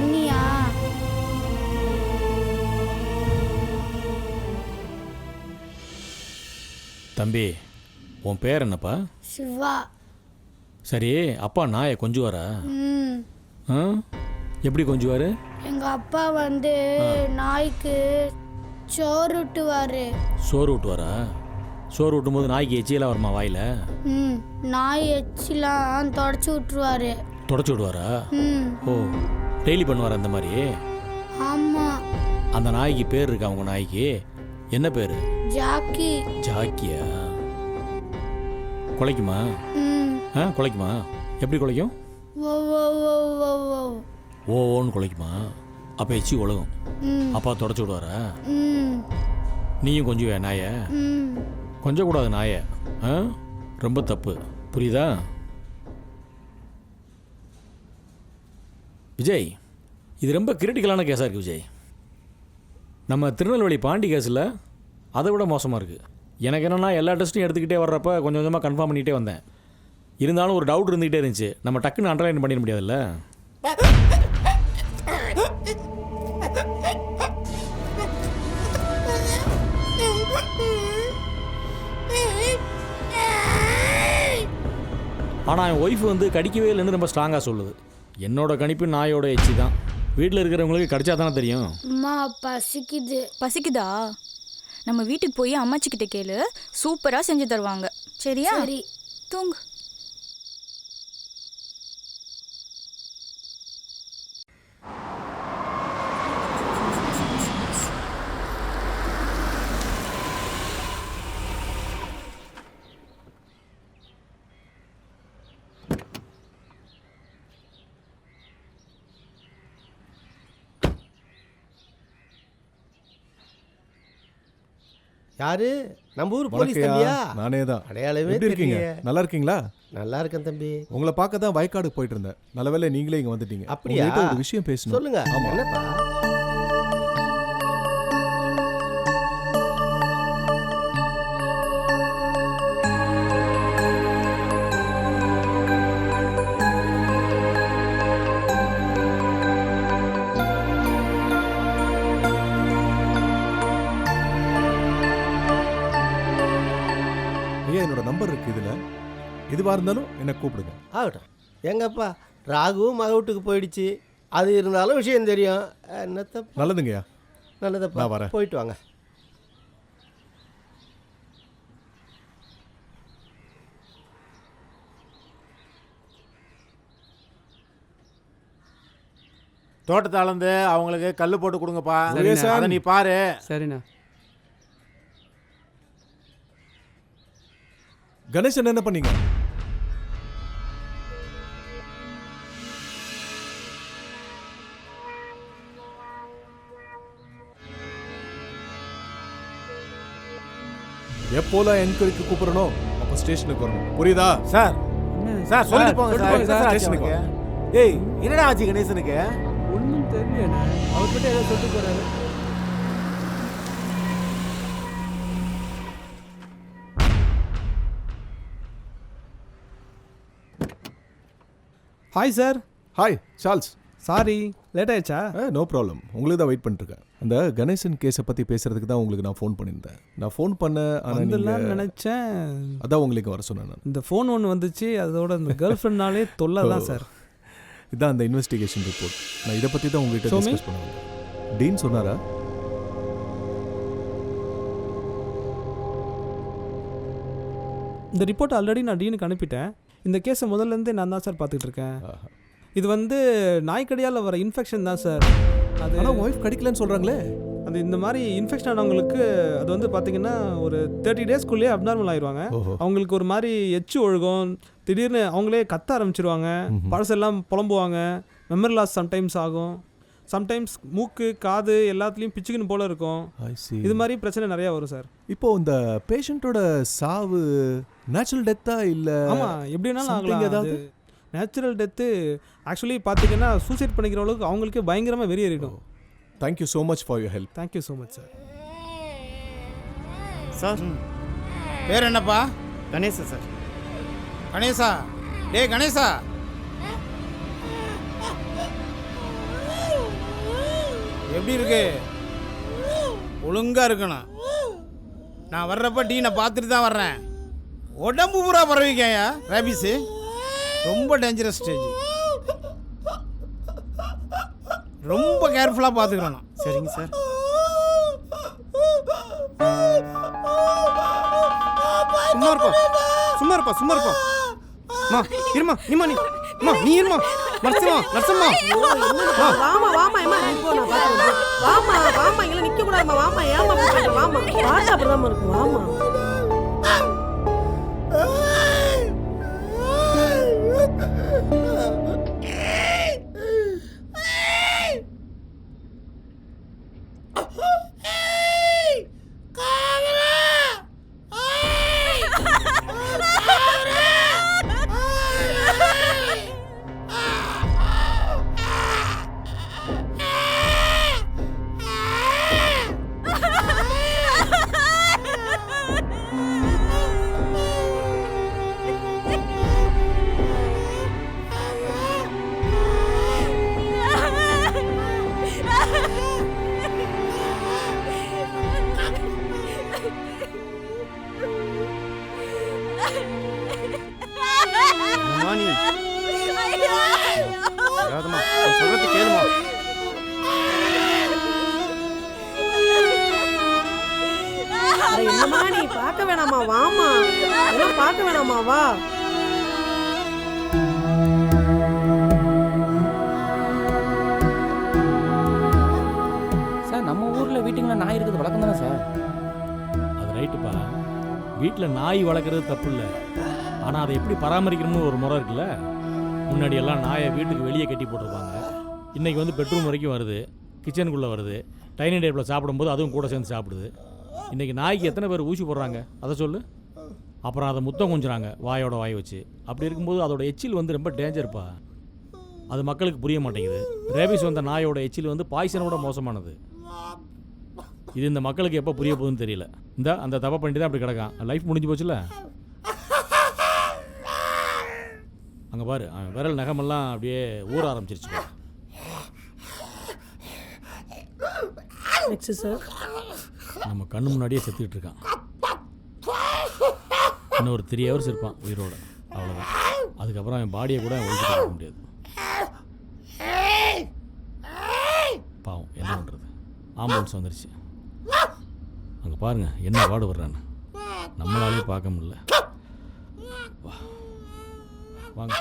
சொன்னியா? தம்பி உன் பேர் என்னப்பா? சிவா. சரி அப்பா நாயை கொஞ்சுவாரா? ம். ஆ? எப்படி கொஞ்சுவார்? எங்க அப்பா வந்து நாய்க்கு சோறு ஊட்டுவாரு. சோறு ஊட்டுவாரா? சோறு ஊட்டும் போது நாய்க்கு எச்சியெல்லாம் வருமா வாயில்? ம். நாய் எச்சிலாம் தொடச்சி விட்டுருவாரு தொடச்சி விடுவாரா? ம். ஓ. டெய்லி பண்ணுவார் அந்த மாதிரி? ஆமா. அந்த நாய்க்கு பேர் இருக்கா உங்கள் நாய்க்கு? என்ன பேர்? ஜாக்கி. ஜாக்கியா? குலைக்குமா? ஆ குலைக்குமா? எப்படி குலைக்கும்? ஓ ஓன்னு குலைக்குமா? அப்போ எச்சி உலகம் அப்பா தொடச்சி விடுவாரா? நீயும் கொஞ்சுவே நாயை? கொஞ்சம் கூடாது நாயை. ஆ? ரொம்ப தப்பு. புரியுதா? விஜய் இது ரொம்ப கிரிட்டிக்கலான கேஸாக இருக்குது விஜய். நம்ம திருநெல்வேலி பாண்டி கேஸில் அதை விட மோசமாக இருக்குது எனக்கு என்னென்னா எல்லா டெஸ்ட்டும் எடுத்துக்கிட்டே வர்றப்ப கொஞ்சம் கொஞ்சமாக கன்ஃபார்ம் பண்ணிகிட்டே வந்தேன். இருந்தாலும் ஒரு டவுட் இருந்துகிட்டே இருந்துச்சு. நம்ம டக்குன்னு அண்டர்லைன் பண்ணிட முடியாதுல்ல? ஆனால் என் ஒய்ஃப் வந்து கடிக்கவே இல்லைன்னு ரொம்ப ஸ்ட்ராங்காக சொல்லுது. என்னோட கணிப்பு நாயோட எச்சி தான். வீட்டில் இருக்கிறவங்களுக்கு கடிச்சா தானே தெரியும்? அம்மா பசிக்குது. பசிக்குதா? நம்ம வீட்டுக்கு போய் அம்மாச்சி கிட்ட கேளு. சூப்பரா செஞ்சு தருவாங்க. சரியா? சரி. தூங்கு. யாரு? நம்ம ஊர் போலீஸ். தம்பியா? நானே தான் அடையாளமே இருக்கீங்க. நல்லா இருக்கீங்களா? நல்லா இருக்கேன் தம்பி. உங்களை பார்க்க தான் வயக்காடு போயிட்டு இருந்தேன். நல்ல வேளை நீங்களே இங்க வந்துட்டீங்க. அப்படியா? ஒரு விஷயம் பேசணும். சொல்லுங்க. ஆமா. எதுவா இருந்தாலும் என்ன கூப்பிடுங்க. ஆகட்டும். எங்கப்பா? ராகு மக வீட்டுக்கு போயிடுச்சு. அது இருந்தாலும் விஷயம் தெரியும். என்னத்தப்பா? நல்லதுங்கய்யா. நல்லதப்பா. நான் வரேன். போயிட்டு வாங்க. தோட்டத்தை அளந்து அவங்களுக்கு கல் போட்டு கொடுங்கப்பா. சரிண்ணே. அதை நீ பாரு. சரிண்ணா. கணேசன் என்ன பண்ணீங்க? எப்போலாம் என்கொயரிக்கு கூப்பிடணும் அப்போ ஸ்டேஷனுக்கு வரணும். புரியுதா? சார். சார் சொல்லிட்டு சார். போங்க சார், ஸ்டேஷனுக்கு? ஏய் என்னடா ஆச்சு கணேசனுக்கு? ஒன்றும் தெரியலண்ணே அவர் மட்டும் ஏதோ சொல்லிட்டு போறாரு. Hi sir hi Charles sorry late ஆயிடுச்சா? நோ ப்ராப்ளம் உங்களுக்கு தான் வெயிட் பண்ணிட்டு இருக்கேன். அந்த கணேசன் கேஸை பற்றி பேசுறதுக்கு தான் உங்களுக்கு நான் ஃபோன் பண்ணியிருந்தேன். நான் ஃபோன் பண்ண நீங்கள் நினைச்சேன். அதான் உங்களுக்கு வர சொன்னேன் நான். இந்த ஃபோன் ஒன்று வந்துச்சு அதோட இந்த கேர்ள் ஃப்ரெண்ட்னாலே தொல்லை தான் சார் இதான் அந்த இன்வெஸ்டிகேஷன் ரிப்போர்ட் நான் இதை பற்றி தான் உங்ககிட்ட. டிஸ்கஸ் பண்ண வந்தேன். டீன் சொன்னாரா? இந்த ரிப்போர்ட் ஆல்ரெடி நான் டீனுக்கு அனுப்பிட்டேன். இந்த கேஸை முதல்ல இருந்தே நான் தான் சார் பார்த்துட்டு இருக்கேன். இது வந்து நாய்க்கடியால் வர இன்ஃபெக்ஷன் தான் சார் அது ஆனால் ஒய்ஃப் கிடைக்கலன்னு சொல்கிறாங்களே அது இந்த மாதிரி இன்ஃபெக்ஷன் ஆனவங்களுக்கு அது வந்து பார்த்தீங்கன்னா ஒரு தேர்ட்டி டேஸ்க்குள்ளேயே அப்நார்மல் ஆயிடுவாங்க அவங்களுக்கு ஒரு மாதிரி எச்சு ஒழுகும். திடீர்னு அவங்களே கத்த ஆரம்பிச்சிருவாங்க. பழசெல்லாம் புலம்புவாங்க. மெமரி லாஸ் சம்டைம்ஸ் ஆகும். சம்டைம்ஸ் மூக்கு காது எல்லாத்துலேயும் பிச்சுக்குன்னு போல இருக்கும். இது மாதிரி பிரச்சனை நிறையா வரும் சார் இப்போ இந்த பேஷண்ட்டோட சாவு நேச்சுரல் டெத்தா இல்ல ஆமாம் எப்படி வேணாலும் something ஆகலாம். ஏதாவது? நேச்சுரல் டெத்து ஆக்சுவலி பார்த்தீங்கன்னா சூசைட் பண்ணிக்கிற அளவுக்கு அவங்களுக்கு பயங்கரமாக வெறியேறிடும். Thank you so much for your help thank you so much sir sir பேர் என்னப்பா? கணேசா சார் கணேசா. டேய் கணேசா. எப்படி இருக்கு? ஒழுங்கா இருக்கணும். நான் வர்றப்ப டீ நான் பார்த்துட்டு தான் வர்றேன். உடம்பு பூரா பரவிக்கையா ரேபிஸு? ரொம்ப டேஞ்சரஸ் ஸ்டேஜ் ரொம்ப கேர்ஃபுல்லாக பார்த்துக்கிறணும் சரிங்க சார் சும்மா இருப்பா. சும்மா இருப்பா சும்மா இருப்பா. மா இருமா நீமா நீ. அம்மா நீ இருமா. நர்சம்மா நர்சம்மா. வாமா வாமா ஏமா நீ போ நான் வாமா வாமா இங்க நிக்க கூடாதுமா வாமா ஏமா போறீங்க வாமா பாத்து அப்படிதான் இருக்கும் வாமா. வீட்டில் நாய் வளர்க்குறது தப்பு இல்லை ஆனால் அதை எப்படி பராமரிக்கணும்னு ஒரு முறை இருக்குல்ல? முன்னாடி எல்லாம் நாயை வீட்டுக்கு வெளியே கட்டி போட்டிருப்பாங்க. இன்றைக்கி வந்து பெட்ரூம் வரைக்கும் வருது. கிச்சனுக்குள்ளே வருது. டைனிங் டேபிளில் சாப்பிடும்போது அதுவும் கூட சேர்ந்து சாப்பிடுது. இன்றைக்கி நாய்க்கு எத்தனை பேர் ஊசி போடுறாங்க? அதை சொல்லு. அப்புறம் அதை முத்தம் கொஞ்சுறாங்க வாயோட வாய் வச்சு. அப்படி இருக்கும்போது அதோட எச்சில் வந்து ரொம்ப டேஞ்சர்ப்பா அது மக்களுக்கு புரிய மாட்டேங்குது. ரேபிஸ் வந்த நாயோட எச்சில் வந்து பாய்சனோட மோசமானது. இது இந்த மக்களுக்கு எப்போ புரிய போகுதுன்னு தெரியல. இந்த அந்த தப்பை பண்ணிட்டு தான் அப்படி கிடக்கான். லைஃப் முடிஞ்சு போச்சுல? அங்கே பாரு அவன் விரல் நகமெல்லாம் அப்படியே ஊற ஆரம்பிச்சிருச்சு. நெக்ஸ்ட் சார் நம்ம கண்ணு முன்னாடியே செத்துக்கிட்டு இருக்கான். இன்னும் ஒரு த்ரீ ஹவர்ஸ் இருப்பான் உயிரோட. அவ்வளோதான் அதுக்கப்புறம் அவன் பாடியை கூட ஒழிச்சிட்டு இருக்க முடியாது. பாவம் என்ன பண்ணுறது ஆம்புலன்ஸ் வந்துருச்சு. அங்கே பாருங்க என்ன பாடுபடுறான்னு நம்மளாலே பார்க்க முடியல. வா. வாங்க.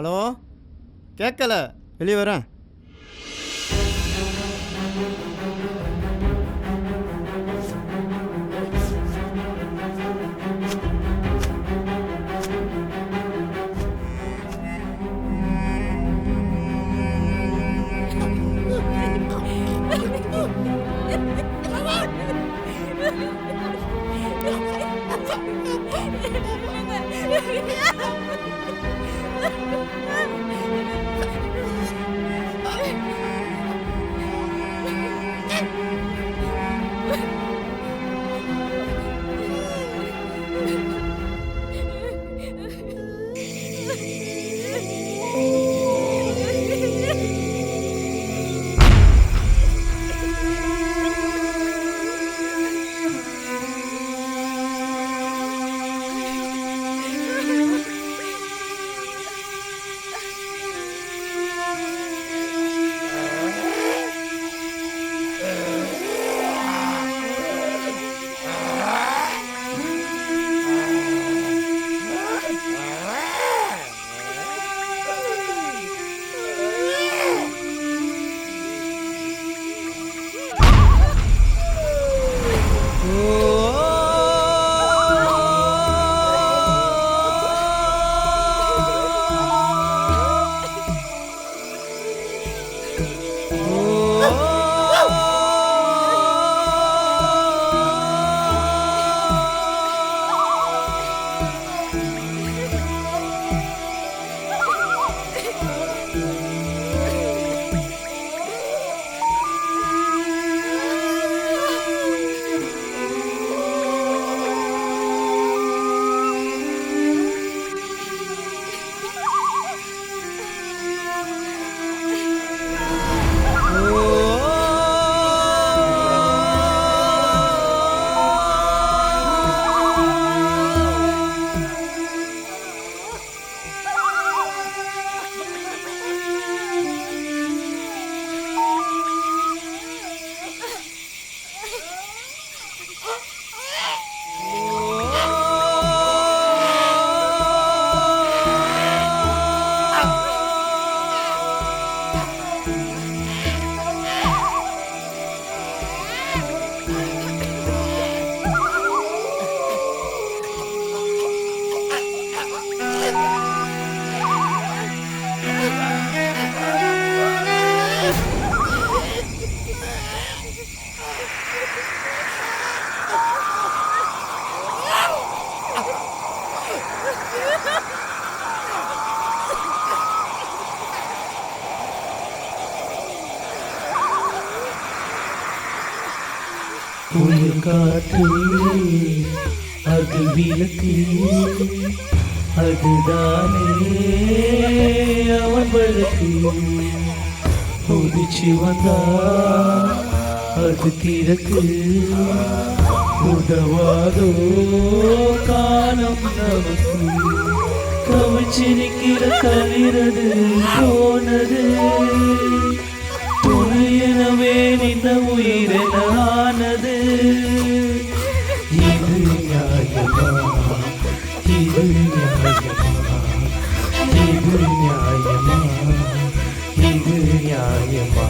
ஹலோ? கேட்கல வெளியே வரேன். காற்று அது விளக்கு அதுதானே அவன் வழக்கு உதிச்சு வந்தா அது திறக்கு. உதவாதோ காலம் நமக்கு. கவிச்சிருக்கிற தவிரது போனது. துணையனவே நின்ற உயிரென ஆனது இது நியாயமா? இது நியாயமா? இது நியாயமா? இது நியாயமா?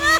Ah!